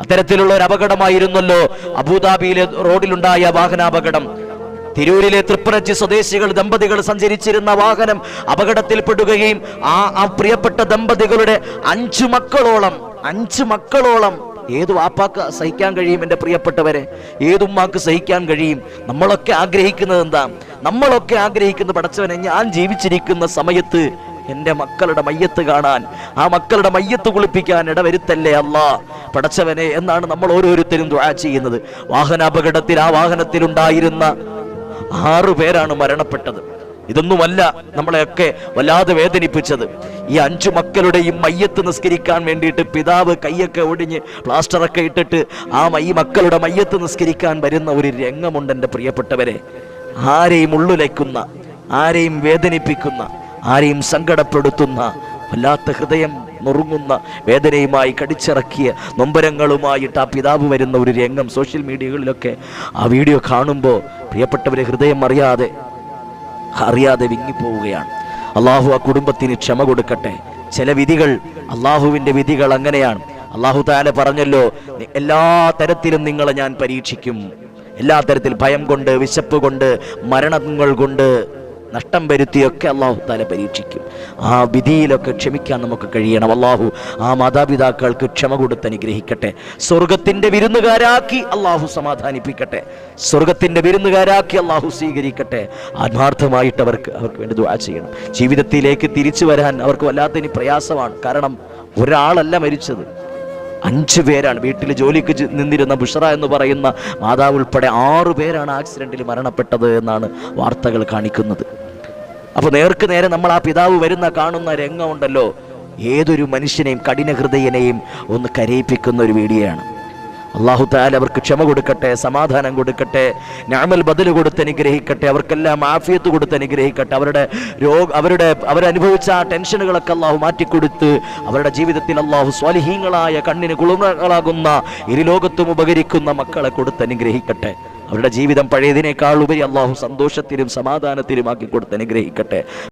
അത്തരത്തിലുള്ള ഒരു അപകടമായിരുന്നല്ലോ അബുദാബിയിലെ റോഡിലുണ്ടായ വാഹനാപകടം. തിരൂരിലെ തൃപ്പനച്ചി സ്വദേശികൾ ദമ്പതികൾ സഞ്ചരിച്ചിരുന്ന വാഹനം അപകടത്തിൽപ്പെടുകയും ആ ആ പ്രിയപ്പെട്ട ദമ്പതികളുടെ അഞ്ചു മക്കളോളം അഞ്ചു മക്കളോളം ഏത് വാപ്പാക്ക് സഹിക്കാൻ കഴിയും എന്റെ പ്രിയപ്പെട്ടവരെ? ഏതുമ്മാക്ക് സഹിക്കാൻ കഴിയും. നമ്മളൊക്കെ ആഗ്രഹിക്കുന്നത് എന്താ? നമ്മളൊക്കെ ആഗ്രഹിക്കുന്ന പടച്ചവനെ ഞാൻ ജീവിച്ചിരിക്കുന്ന സമയത്ത് എന്റെ മക്കളുടെ മയ്യത്ത് കാണാൻ ആ മക്കളുടെ മയ്യത്ത് കുളിപ്പിക്കാൻ ഇടവരുത്തല്ലേ അല്ല? പടച്ചവനെ എന്നാണ് നമ്മൾ ഓരോരുത്തരും ദുആ ചെയ്യുന്നത്. വാഹനാപകടത്തിൽ ആ വാഹനത്തിലുണ്ടായിരുന്ന ആറു പേരാണ് മരണപ്പെട്ടത്. ഇതൊന്നുമല്ല നമ്മളെയൊക്കെ വല്ലാതെ വേദനിപ്പിച്ചത്. ഈ അഞ്ചു മക്കളുടെയും മയ്യത്ത് നിസ്കരിക്കാൻ വേണ്ടിയിട്ട് പിതാവ് കൈയൊക്കെ ഒടിഞ്ഞ് പ്ലാസ്റ്ററൊക്കെ ഇട്ടിട്ട് ആ ഈ മക്കളുടെ മയ്യത്ത് നിസ്കരിക്കാൻ വരുന്ന ഒരു രംഗമുണ്ട് എന്റെ പ്രിയപ്പെട്ടവരെ. ആരെയും ഉള്ളുലയ്ക്കുന്ന ആരെയും വേദനിപ്പിക്കുന്ന ആരെയും സങ്കടപ്പെടുത്തുന്ന വല്ലാത്ത ഹൃദയം നുറുങ്ങുന്ന വേദനയുമായി കടിച്ചിറക്കിയ നൊമ്പരങ്ങളുമായിട്ട് ആ പിതാവ് വരുന്ന ഒരു രംഗം സോഷ്യൽ മീഡിയകളിലൊക്കെ ആ വീഡിയോ കാണുമ്പോൾ പ്രിയപ്പെട്ടവരെ ഹൃദയം അറിയാതെ അറിയാതെ വിങ്ങിപ്പോവുകയാണ്. അള്ളാഹു ആ കുടുംബത്തിന് ക്ഷമ കൊടുക്കട്ടെ. ചില വിധികൾ അള്ളാഹുവിന്റെ വിധികൾ അങ്ങനെയാണ്. അള്ളാഹു താല പറഞ്ഞല്ലോ എല്ലാ തരത്തിലും നിങ്ങളെ ഞാൻ പരീക്ഷിക്കും. എല്ലാ തരത്തിൽ ഭയം കൊണ്ട് വിശപ്പ് കൊണ്ട് മരണങ്ങൾ കൊണ്ട് നഷ്ടം വരുത്തിയൊക്കെ അള്ളാഹു താല പരീക്ഷിക്കും. ആ വിധിയിലൊക്കെ ക്ഷമിക്കാൻ നമുക്ക് കഴിയണം. അള്ളാഹു ആ മാതാപിതാക്കൾക്ക് ക്ഷമ കൊടുത്ത് അനുഗ്രഹിക്കട്ടെ. സ്വർഗത്തിന്റെ വിരുന്നുകാരാക്കി അള്ളാഹു സമാധാനിപ്പിക്കട്ടെ. സ്വർഗത്തിന്റെ വിരുന്നുകാരാക്കി അള്ളാഹു സ്വീകരിക്കട്ടെ. ആത്മാർത്ഥമായിട്ട് അവർക്ക് അവർക്ക് വേണ്ടി ദുആ ചെയ്യണം. ജീവിതത്തിലേക്ക് തിരിച്ചു വരാൻ അവർക്ക് വല്ലാത്ത ഇനി പ്രയാസമാണ്. കാരണം ഒരാളല്ല മരിച്ചത്. അഞ്ച് പേരാണ് വീട്ടിൽ ജോലിക്ക് നിന്നിരുന്ന ബുഷറ എന്ന് പറയുന്ന മാതാവ് ഉൾപ്പെടെ ആറു പേരാണ് ആക്സിഡന്റിൽ മരണപ്പെട്ടത് എന്നാണ് വാർത്തകൾ കാണിക്കുന്നത്. അപ്പോൾ നേർക്ക് നേരെ നമ്മൾ ആ പിതാവ് വരുന്ന കാണുന്ന രംഗമുണ്ടല്ലോ. ഏതൊരു മനുഷ്യനെയും കഠിന ഹൃദയനെയും ഒന്ന് കരയിപ്പിക്കുന്ന ഒരു വീഡിയോയാണ്. അള്ളാഹു താല അവർക്ക് ക്ഷമ കൊടുക്കട്ടെ സമാധാനം കൊടുക്കട്ടെ ഞാമൽ ബദൽ കൊടുത്ത് അനുഗ്രഹിക്കട്ടെ അവർക്കെല്ലാം ആഫിയത്ത് കൊടുത്ത് അനുഗ്രഹിക്കട്ടെ. അവരുടെ രോഗ അവരുടെ അവരനുഭവിച്ച ആ ടെൻഷനുകളൊക്കെ അള്ളാഹു മാറ്റിക്കൊടുത്ത് അവരുടെ ജീവിതത്തിൽ അള്ളാഹു സ്വാലിഹീങ്ങളായ കണ്ണിന് കുളിർമകളാകുന്ന ഇരുലോകത്തും ഉപകരിക്കുന്ന മക്കളെ കൊടുത്ത് അനുഗ്രഹിക്കട്ടെ. അവരുടെ ജീവിതം പഴയതിനേക്കാൾ ഉപരി അള്ളാഹു സന്തോഷത്തിലും സമാധാനത്തിലും ആക്കി കൊടുത്ത് അനുഗ്രഹിക്കട്ടെ.